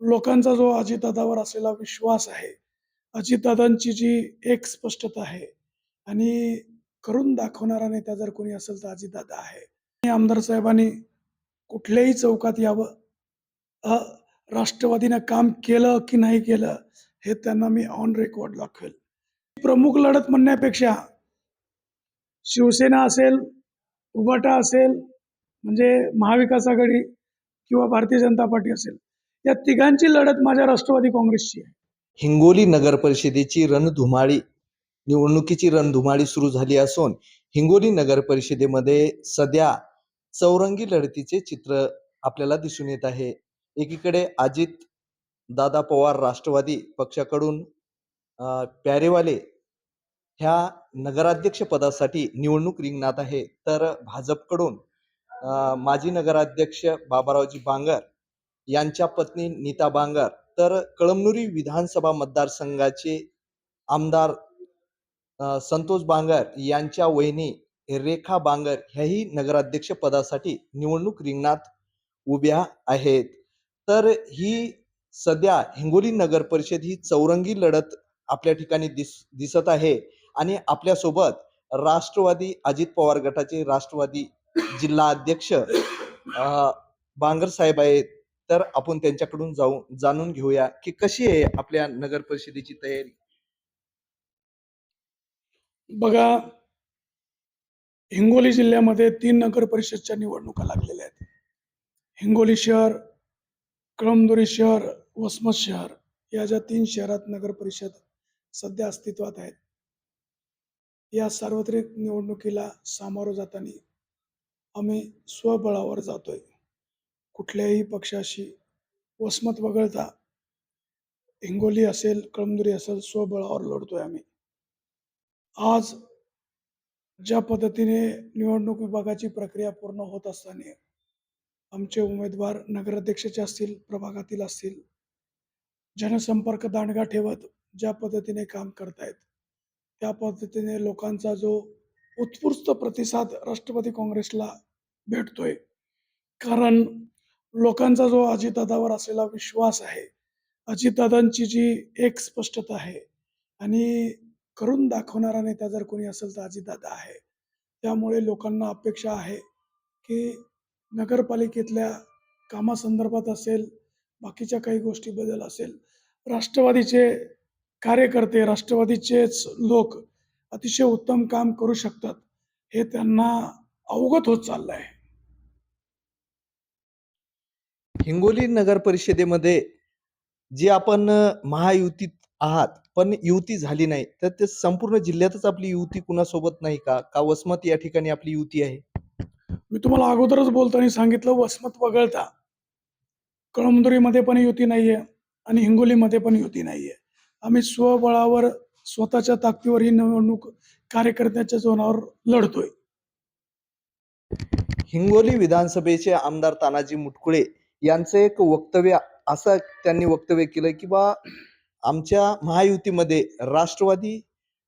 लोकांचा जो अजितदादावर असलेला विश्वास आहे अजितदादांची जी एक स्पष्टता आहे आणि करून दाखवणारा नेता जर कोणी असेल तर अजितदादा आहे. आमदार साहेबांनी कुठल्याही चौकात यावं अ, राष्ट्रवादीनं काम केलं की नाही केलं हे त्यांना मी ऑन रेकॉर्ड दाखवेल. प्रमुख लढत म्हणण्यापेक्षा शिवसेना असेल उबाटा असेल म्हणजे महाविकास आघाडी किंवा भारतीय जनता पार्टी असेल या तिघांची लढत माझ्या राष्ट्रवादी काँग्रेसची आहे. हिंगोली नगर परिषदेची रणधुमाळी निवडणुकीची रणधुमाळी सुरू झाली असून हिंगोली नगर परिषदेमध्ये सध्या चौरंगी लढतीचे चित्र आपल्याला दिसून येत आहे. एकीकडे अजित दादा पवार राष्ट्रवादी पक्षाकडून प्यारेवाले ह्या नगराध्यक्ष पदासाठी निवडणूक रिंगणात आहे. तर भाजपकडून माजी नगराध्यक्ष बाबारावजी बांगर यांच्या पत्नी नीता बांगर. तर कळमनुरी विधानसभा मतदारसंघाचे आमदार संतोष बांगर यांच्या वहिनी रेखा बांगर ह्याही नगराध्यक्ष पदासाठी निवडणूक रिंगणात उभ्या आहेत. तर ही सध्या हिंगोली नगर परिषद ही चौरंगी लढत आपल्या ठिकाणी दिस दिसत आहे. आणि आपल्यासोबत राष्ट्रवादी अजित पवार गटाचे राष्ट्रवादी जिल्हा अध्यक्ष बांगर साहेब आहेत. तर आपण त्यांच्याकडून जाऊ जाणून घेऊया की कशी आहे आपल्या नगर परिषदेची तयारी? बघा हिंगोली जिल्ह्यामध्ये तीन नगर परिषदच्या निवडणुका लागलेल्या आहेत. हिंगोली शहर कळमदुरी शहर वसमत शहर या ज्या तीन शहरात नगर परिषद सध्या अस्तित्वात आहेत या सार्वत्रिक निवडणुकीला सामोरं जाताना आम्ही स्वबळावर जातोय. कुठल्याही पक्षाशी वसमत वगळता हिंगोली असेल कळमदुरी असेल स्वबळावर लढतोय आम्ही. आज ज्या पद्धतीने निवडणूक विभागाची प्रक्रिया पूर्ण होत असताना आमचे उमेदवार नगराध्यक्षाचे असतील प्रभागातील असतील जनसंपर्क दांडगा ठेवत ज्या पद्धतीने काम करतायत त्या पद्धतीने लोकांचा जो उत्स्फूर्त प्रतिसाद राष्ट्रवादी काँग्रेसला भेटतोय. कारण लोकांचा जो अजितदादावर असलेला विश्वास आहे अजितदादांची जी एक स्पष्टता आहे आणि करून दाखवणारा नेता जर कोणी असेल तर अजितदादा आहे. त्यामुळे लोकांना अपेक्षा आहे की नगरपालिकेतल्या कामासंदर्भात असेल बाकीच्या काही गोष्टीबद्दल असेल राष्ट्रवादीचे कार्यकर्ते राष्ट्रवादीचेच लोक अतिशय उत्तम काम करू शकतात हे त्यांना अवगत होत चाललं आहे हिंगोली नगर परिषदेमध्ये जे आपण महायुतीत आहात पण युती झाली नाही तर ते संपूर्ण जिल्ह्यातच आपली युती कुणासोबत नाही का? का वसमत या ठिकाणी आपली युती आहे? मी तुम्हाला अगोदरच बोलताना सांगितलं वसमत वगळता. कळमदुरीमध्ये पण युती नाहीये आणि हिंगोलीमध्ये पण युती नाहीये. आम्ही स्वबळावर स्वतःच्या ताकदीवर ही निवडणूक कार्यकर्त्याच्या जोरावर लढतोय. हिंगोली विधानसभेचे आमदार तानाजी मुटकुळे यांचं एक वक्तव्य असं त्यांनी वक्तव्य केलं की बा आमच्या महायुतीमध्ये राष्ट्रवादी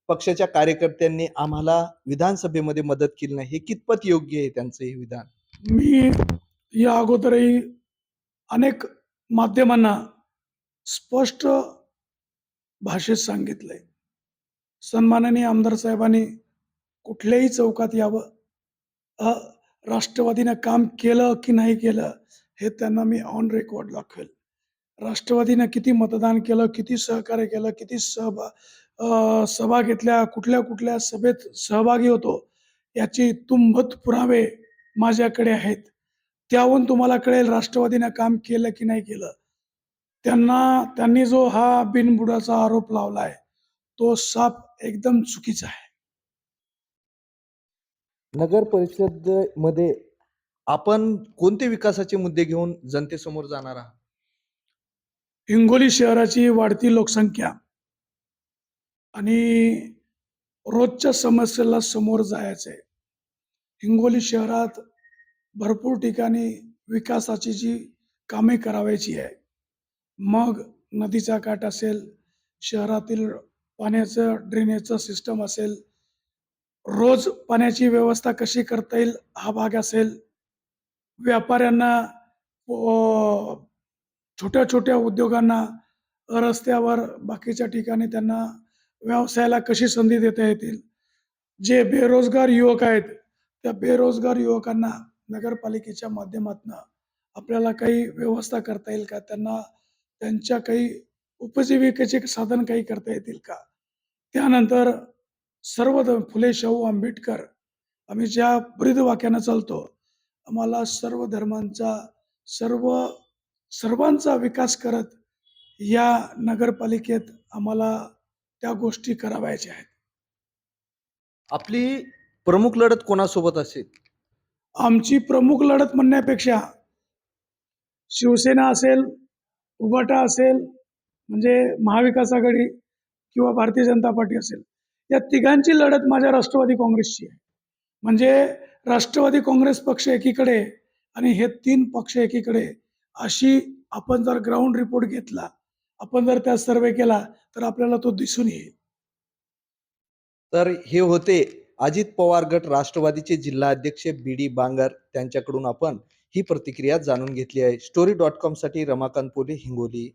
पक्षाच्या कार्यकर्त्यांनी आम्हाला विधानसभेमध्ये मदत केली नाही. हे कितपत योग्य आहे त्यांचं हे विधान? मी या अगोदरही अनेक माध्यमांना स्पष्ट भाषेत सांगितलंय. सन्माननीय आमदार साहेबांनी कुठल्याही चौकात यावं अ, राष्ट्रवादीनं काम केलं की नाही केलं हे त्यांना मी ऑन रेकॉर्ड दाखवेल. राष्ट्रवादीनं किती मतदान केलं किती सहकार्य केलं किती सहभा सभा घेतल्या कुठल्या कुठल्या सभेत सहभागी होतो याची तुंबत पुरावे माझ्याकडे आहेत. त्याहून तुम्हाला कळेल राष्ट्रवादीनं काम केलं की नाही केलं. त्यांना त्यांनी जो हा बिनबुडाचा आरोप लावलाय तो साप एकदम चुकीचा आहे. नगर परिषदमध्ये आपण कोणते विकासाचे मुद्दे घेऊन जनतेसमोर जाणार आहात? हिंगोली शहराची वाढती लोकसंख्या आणि रोजच्या समस्येला समोर जायचं आहे हिंगोली शहरात भरपूर ठिकाणी विकासाची जी कामे करावायची आहे. मग नदीचा काठ असेल शहरातील पाण्याचं ड्रेनेजचं सिस्टम असेल रोज पाण्याची व्यवस्था कशी करता येईल हा भाग असेल व्यापाऱ्यांना छोट्या छोट्या उद्योगांना रस्त्यावर बाकीच्या ठिकाणी त्यांना व्यवसायाला कशी संधी देता येतील? जे बेरोजगार युवक आहेत त्या बेरोजगार युवकांना नगरपालिकेच्या माध्यमातून आपल्याला काही व्यवस्था करता येईल का? त्यांना त्यांच्या काही उपजीविकेचे साधन काही करता येतील का? त्यानंतर सर्व फुले शाहू आंबेडकर आम्ही ज्या ब्रीद वाक्यानं चालतो आम्हाला सर्व धर्मांचा सर्व सर्वांचा विकास करत या नगरपालिकेत आम्हाला त्या गोष्टी करावायच्या आहेत. आपली प्रमुख लढत कोणासोबत असेल? आमची प्रमुख लढत म्हणण्यापेक्षा शिवसेना असेल उबाटा असेल म्हणजे महाविकास आघाडी किंवा भारतीय जनता पार्टी असेल या तिघांची लढत माझ्या राष्ट्रवादी काँग्रेसची आहे. म्हणजे राष्ट्रवादी काँग्रेस पक्ष एकीकडे आणि हे तीन पक्ष एकीकडे अशी आपण जर ग्राउंड रिपोर्ट घेतला आपण जर त्या सर्वे केला तर आपल्याला तो दिसून येईल. तर हे होते अजित पवार गट राष्ट्रवादीचे जिल्हा अध्यक्ष बी डी बांगर. त्यांच्याकडून आपण ही प्रतिक्रिया जाणून घेतली आहे. स्टोरी डॉट कॉमसाठी रमाकांत पोले हिंगोली.